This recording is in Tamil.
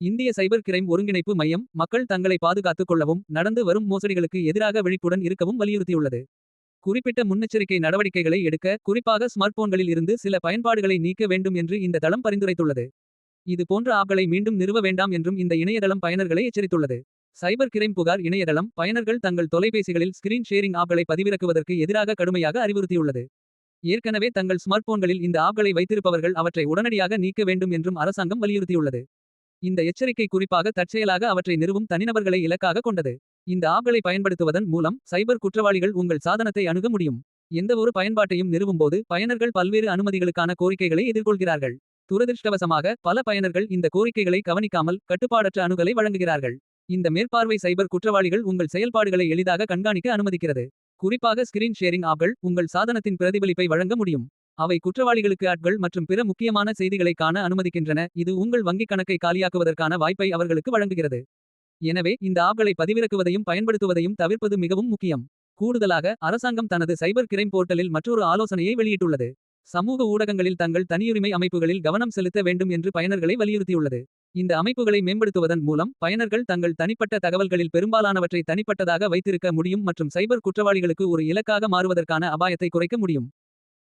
இந்திய சைபர் கிரைம் ஒருங்கிணைப்பு மையம் மக்கள் தங்களை பாதுகாத்துக் கொள்ளவும் நடந்து வரும் மோசடிகளுக்கு எதிராக விழிப்புடன் இருக்கவும் வலியுறுத்தியுள்ளது. குறிப்பிட்ட முன்னெச்சரிக்கை நடவடிக்கைகளை எடுக்க குறிப்பாக ஸ்மார்ட்போன்களில் இருந்து சில பயன்பாடுகளை நீக்க வேண்டும் என்று இந்த தளம் பரிந்துரைத்துள்ளது. இது போன்ற ஆப்களை மீண்டும் நிறுவ வேண்டாம் என்றும் இந்த இணையதளம் பயனர்களை எச்சரித்துள்ளது. சைபர் கிரைம் புகார் இணையதளம் பயனர்கள் தங்கள் தொலைபேசிகளில் ஸ்கிரீன் ஷேரிங் ஆப்களை பதிவிறக்குவதற்கு எதிராக கடுமையாக அறிவுறுத்தியுள்ளது. ஏற்கனவே தங்கள் ஸ்மார்ட்போன்களில் இந்த ஆப்களை வைத்திருப்பவர்கள் அவற்றை உடனடியாக நீக்க வேண்டும் என்றும் அரசாங்கம் வலியுறுத்தியுள்ளது. இந்த எச்சரிக்கை குறிப்பாக தற்செயலாக அவற்றை நிறுவும் தனிநபர்களை இலக்காக கொண்டது. இந்த ஆப்களை பயன்படுத்துவதன் மூலம் சைபர் குற்றவாளிகள் உங்கள் சாதனத்தை அணுக முடியும். எந்தவொரு பயன்பாட்டையும் நிறுவும்போது பயனர்கள் பல்வேறு அனுமதிகளுக்கான கோரிக்கைகளை எதிர்கொள்கிறார்கள். துரதிர்ஷ்டவசமாக பல பயனர்கள் இந்த கோரிக்கைகளை கவனிக்காமல் கட்டுப்பாடற்ற அணுகலை வழங்குகிறார்கள். இந்த மேற்பார்வை சைபர் குற்றவாளிகள் உங்கள் செயல்பாடுகளை எளிதாக கண்காணிக்க அனுமதிக்கிறது. குறிப்பாக ஸ்கிரீன் ஷேரிங் ஆப்கள் உங்கள் சாதனத்தின் பிரதிபலிப்பை வழங்க முடியும். அவை குற்றவாளிகளுக்கு ஆட்கள் மற்றும் பிற முக்கியமான செய்திகளை காண அனுமதிக்கின்றன. இது உங்கள் வங்கிக் கணக்கை காலியாக்குவதற்கான வாய்ப்பை அவர்களுக்கு வழங்குகிறது. எனவே இந்த ஆப்களை பதிவிறக்குவதையும் பயன்படுத்துவதையும் தவிர்ப்பது மிகவும் முக்கியம். கூடுதலாக அரசாங்கம் தனது சைபர் கிரைம் போர்ட்டலில் மற்றொரு ஆலோசனையை வெளியிட்டுள்ளது. சமூக ஊடகங்களில் தங்கள் தனியுரிமை அமைப்புகளில் கவனம் செலுத்த வேண்டும் என்று பயனர்களை வலியுறுத்தியுள்ளது. இந்த அமைப்புகளை மேம்படுத்துவதன் மூலம் பயனர்கள் தங்கள் தனிப்பட்ட தகவல்களில் பெரும்பாலானவற்றை தனிப்பட்டதாக வைத்திருக்க முடியும் மற்றும் சைபர் குற்றவாளிகளுக்கு ஒரு இலக்காக மாறுவதற்கான அபாயத்தை குறைக்க முடியும்.